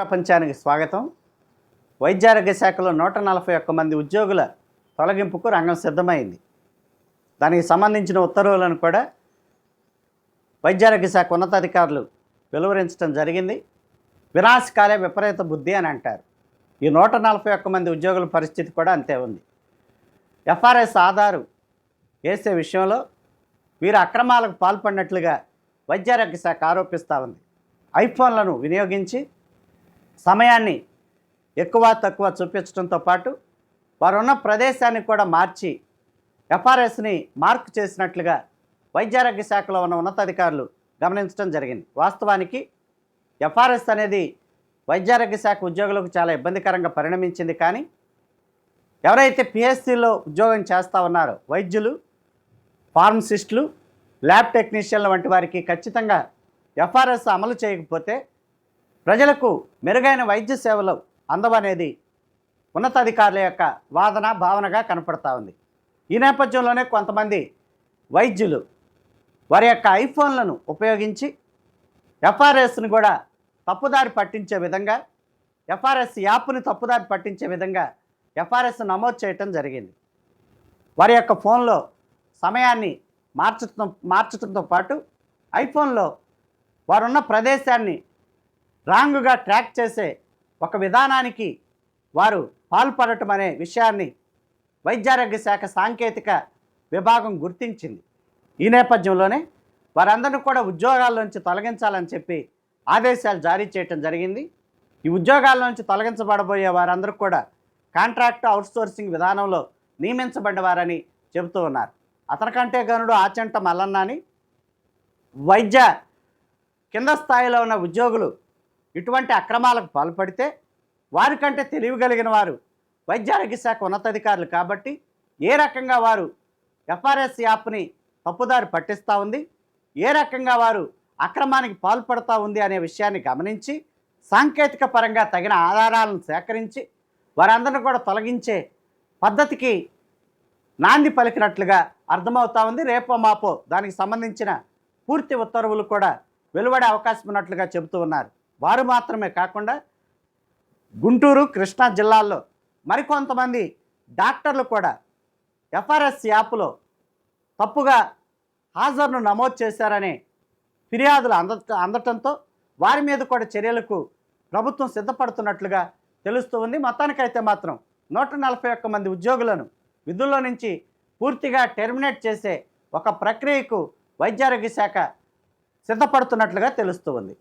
ప్రపంచానికి స్వాగతం. వైద్యారోగ్య శాఖలో నూట నలభై ఒక్క మంది ఉద్యోగుల తొలగింపుకు రంగం సిద్ధమైంది. దానికి సంబంధించిన ఉత్తర్వులను కూడా వైద్యారోగ్య శాఖ ఉన్నతాధికారులు వెలువరించడం జరిగింది. వినాశకాలే విపరీత బుద్ధి అని అంటారు. ఈ నూట నలభై ఒక్క మంది ఉద్యోగుల పరిస్థితి కూడా అంతే ఉంది. ఎఫ్ఆర్ఎస్ ఆధారు వేసే విషయంలో వీరు అక్రమాలకు పాల్పడినట్లుగా వైద్యారోగ్య శాఖ ఆరోపిస్తూ ఉంది. ఐఫోన్లను వినియోగించి సమయాన్ని ఎక్కువ తక్కువ చూపించడంతో పాటు వారు ఉన్న ప్రదేశాన్ని కూడా మార్చి ఎఫ్ఆర్ఎస్ని మార్క్ చేసినట్లుగా వైద్యారోగ్య శాఖలో ఉన్న ఉన్నతాధికారులు గమనించడం జరిగింది. వాస్తవానికి ఎఫ్ఆర్ఎస్ అనేది వైద్యారోగ్య శాఖ ఉద్యోగులకు చాలా ఇబ్బందికరంగా పరిణమించింది. కానీ ఎవరైతే పిఎస్సిలో ఉద్యోగం చేస్తూ ఉన్నారో వైద్యులు ఫార్మసిస్టులు ల్యాబ్ టెక్నీషియన్ల వంటి వారికి ఖచ్చితంగా ఎఫ్ఆర్ఎస్ అమలు చేయకపోతే ప్రజలకు మెరుగైన వైద్య సేవలు అందవనేది ఉన్నతాధికారుల యొక్క వాదన భావనగా కనపడతా ఉంది. ఈ నేపథ్యంలోనే కొంతమంది వైద్యులు వారి యొక్క ఐఫోన్లను ఉపయోగించి ఎఫ్ఆర్ఎస్ని కూడా తప్పుదారి పట్టించే విధంగా ఎఫ్ఆర్ఎస్ యాప్ని తప్పుదారి పట్టించే విధంగా ఎఫ్ఆర్ఎస్ నమోదు చేయటం జరిగింది. వారి యొక్క ఫోన్లో సమయాన్ని మార్చటం మార్చడంతో పాటు ఐఫోన్లో వారున్న ప్రదేశాన్ని రాంగుగా ట్రాక్ చేసే ఒక విధానానికి వారు పాల్పడటం అనే విషయాన్ని వైద్యారోగ్య శాఖ సాంకేతిక విభాగం గుర్తించింది. ఈ నేపథ్యంలోనే వారందరినీ కూడా ఉద్యోగాల నుంచి తొలగించాలని చెప్పి ఆదేశాలు జారీ చేయటం జరిగింది. ఈ ఉద్యోగాల నుంచి తొలగించబడబోయే వారందరూ కూడా కాంట్రాక్ట్ అవుట్సోర్సింగ్ విధానంలో నియమించబడ్డవారని చెబుతూ ఉన్నారు. అతనికంటే గనుడు ఆచంట మల్లన్నాని వైద్య కింద స్థాయిలో ఉన్న ఉద్యోగులు ఇటువంటి అక్రమాలకు పాల్పడితే వారికంటే తెలివిగలిగిన వారు వైద్యారోగ్య శాఖ ఉన్నతాధికారులు కాబట్టి ఏ రకంగా వారు ఎఫ్ఆర్ఎస్ యాప్ని తప్పుదారి పట్టిస్తూ ఉంది ఏ రకంగా వారు అక్రమానికి పాల్పడుతూ ఉంది అనే విషయాన్ని గమనించి సాంకేతిక పరంగా తగిన ఆధారాలను సేకరించి వారందరిని కూడా తొలగించే పద్ధతికి నాంది పలికినట్లుగా అర్థమవుతా ఉంది. రేపో మాపో దానికి సంబంధించిన పూర్తి ఉత్తర్వులు కూడా వెలువడే అవకాశం ఉన్నట్లుగా చెబుతూ ఉన్నారు. వారు మాత్రమే కాకుండా గుంటూరు కృష్ణా జిల్లాల్లో మరికొంతమంది డాక్టర్లు కూడా ఎఫ్ఆర్ఎస్ యాప్లో తప్పుగా హాజరును నమోదు చేశారనే ఫిర్యాదులు అంద అందటంతో వారి మీద కూడా చర్యలకు ప్రభుత్వం సిద్ధపడుతున్నట్లుగా తెలుస్తూ ఉంది. మొత్తానికైతే మాత్రం నూట నలభై ఒక్క మంది ఉద్యోగులను విధుల్లో నుంచి పూర్తిగా టెర్మినేట్ చేసే ఒక ప్రక్రియకు వైద్యారోగ్య శాఖ సిద్ధపడుతున్నట్లుగా తెలుస్తూ ఉంది.